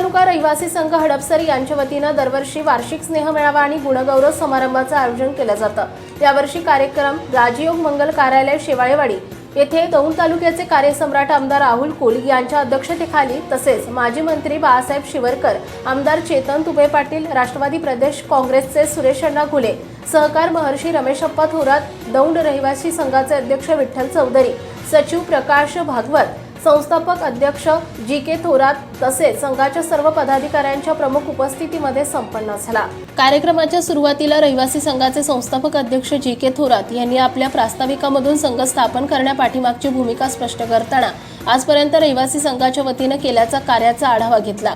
तालुका रहिवासी संघ हडपसर यांच्या वतीनं दरवर्षी वार्षिक स्नेह मेळावा आणि गुणगौरव समारंभाचं आयोजन केलं जातं. यावर्षी कार्यक्रम राजयोग मंगल कार्यालय शेवाळेवाडी येथे दौंड तालुक्याचे कार्यसम्राट आमदार राहुल कुल यांच्या अध्यक्षतेखाली तसेच माजी मंत्री बाळासाहेब शिवरकर आमदार चेतन तुबे पाटील राष्ट्रवादी प्रदेश काँग्रेसचे सुरेश अण्णा घुले सहकार महर्षी रमेशप्पा थोरात दौंड रहिवासी संघाचे अध्यक्ष विठ्ठल चौधरी सचिव प्रकाश भागवत संस्थापक अध्यक्ष जी के थोरात तसेच संघाच्या सर्व पदाधिकाऱ्यांच्या प्रमुख उपस्थितीमध्ये संपन्न झाला. कार्यक्रमाच्या सुरुवातीला रहिवासी संघाचे संस्थापक अध्यक्ष जी के थोरात यांनी आपल्या प्रास्ताविकामधून संघ स्थापन करण्यापाठीमागची भूमिका स्पष्ट करताना आजपर्यंत रहिवासी संघाच्या वतीनं केल्याचा कार्याचा आढावा घेतला.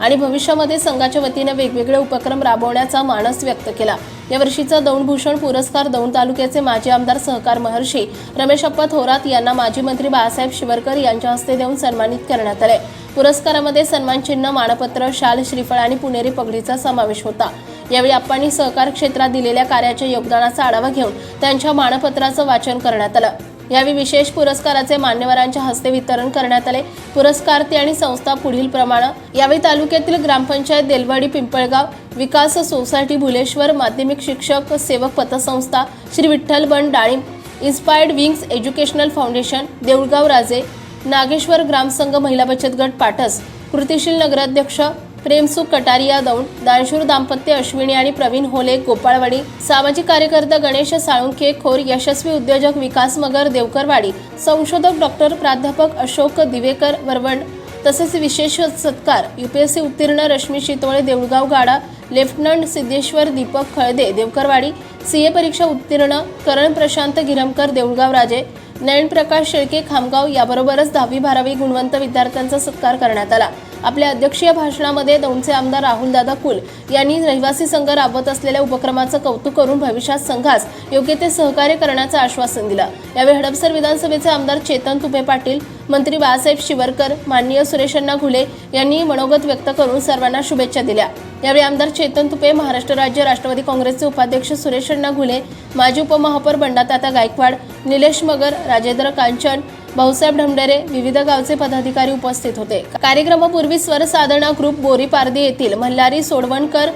आणि भविष्यामध्ये संघाच्या वतीने वेगवेगळे उपक्रम राबवण्याचा मानस व्यक्त केला. यावर्षीचा दौंडभूषण पुरस्कार दौंड तालुक्याचे माजी आमदार सहकार महर्षी रमेशप्पा थोरात यांना माजी मंत्री बाळासाहेब शिवरकर यांच्या हस्ते देऊन सन्मानित करण्यात आले. पुरस्कारामध्ये सन्मान चिन्ह मानपत्र शाल श्रीफळ आणि पुणेरी पगडीचा समावेश होता. यावेळी आप्पांनी सहकार क्षेत्रात दिलेल्या कार्याच्या योगदानाचा आढावा घेऊन त्यांच्या मानपत्राचं वाचन करण्यात आलं. यावेळी विशेष पुरस्काराचे मान्यवरांच्या हस्ते वितरण करण्यात आले. पुरस्कार्थी आणि संस्था पुढील प्रमाणे. यावेळी तालुक्यातील ग्रामपंचायत देलवाडी पिंपळगाव विकास सोसायटी भुलेश्वर माध्यमिक शिक्षक सेवक पतसंस्था श्री विठ्ठल बन डाळिंब inspired wings educational foundation Deulgaon Raje Nageshwar ग्रामसंघ महिला बचत गट पाटस कृतिशील नगराध्यक्ष प्रेमसुख कटारिया दौंड दानशूर दाम्पत्य अश्विनी आणि प्रवीण होले गोपाळवाडी सामाजिक कार्यकर्ता गणेश साळुंखे खोर यशस्वी उद्योजक विकास मगर देवकरवाडी संशोधक डॉक्टर प्राध्यापक अशोक दिवेकर वरवड तसेच विशेष सत्कार युपीएससी उत्तीर्ण रश्मी शितोळे देऊळगाव गाडा लेफ्टनंट सिद्धेश्वर दीपक खळदे देवकरवाडी सीए परीक्षा उत्तीर्ण करण प्रशांत गिरमकर देऊळगाव राजे नयन प्रकाश शेळके खामगाव याबरोबरच दहावी बारावी गुणवंत विद्यार्थ्यांचा सत्कार करण्यात आला. आपल्या अध्यक्षीय भाषणामध्ये दौंडचे आमदार राहुलदादा कुल यांनी रहिवासी संघ राबवत असलेल्या उपक्रमाचं कौतुक करून भविष्यात संघास योग्य ते सहकार्य करण्याचं आश्वासन दिलं. यावेळी हडपसर विधानसभेचे आमदार चेतन तुपे पाटील मंत्री बाळासाहेब शिवरकर माननीय सुरेशण्णा घुले यांनी मनोगत व्यक्त करून सर्वांना शुभेच्छा दिल्या. यावेळी आमदार चेतन तुपे महाराष्ट्र राज्य राष्ट्रवादी काँग्रेसचे उपाध्यक्ष सुरेश घुले माजी उपमहापौर बंडाताता गायकवाड निलेश मगर राजेंद्र कांचन भाऊसाहेब ढमडेरे विविध गावचे पदाधिकारी उपस्थित होते. कार्यक्रमापूर्वी स्वर साधना ग्रुप बोरी पारदी येथील मल्हारी सोडवणकर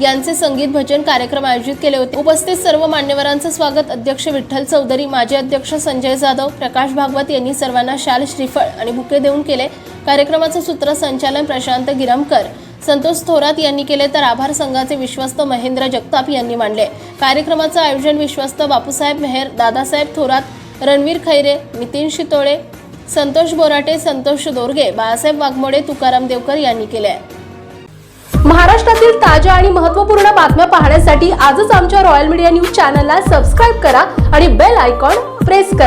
यांचे संगीत भजन कार्यक्रम आयोजित केले होते. उपस्थित सर्व मान्यवरांचं स्वागत. अध्यक्ष विठ्ठल चौधरी माजी अध्यक्ष संजय जाधव प्रकाश भागवत यांनी सर्वांना शाल श्रीफळ आणि बुके देऊन केले. कार्यक्रमाचं सूत्रसंचालन प्रशांत गिरमकर संतोष थोरात यांनी केले तर आभार संघाचे विश्वस्त महेंद्र जगताप यांनी मांडले. कार्यक्रमाचं आयोजन विश्वस्त बापूसाहेब मेहर दादासाहेब थोरात रणवीर खैरे नितीन शितोळे संतोष बोराटे संतोष दोरगे बाळासाहेब वाघमोडे तुकाराम देवकर यांनी केले महाराष्ट्रातील ताज्या आणि महत्त्वपूर्ण बातम्या पाहण्यासाठी आजच आमच्या रॉयल मीडिया न्यूज चॅनलला सबस्क्राईब करा आणि बेल आयकॉन प्रेस करा.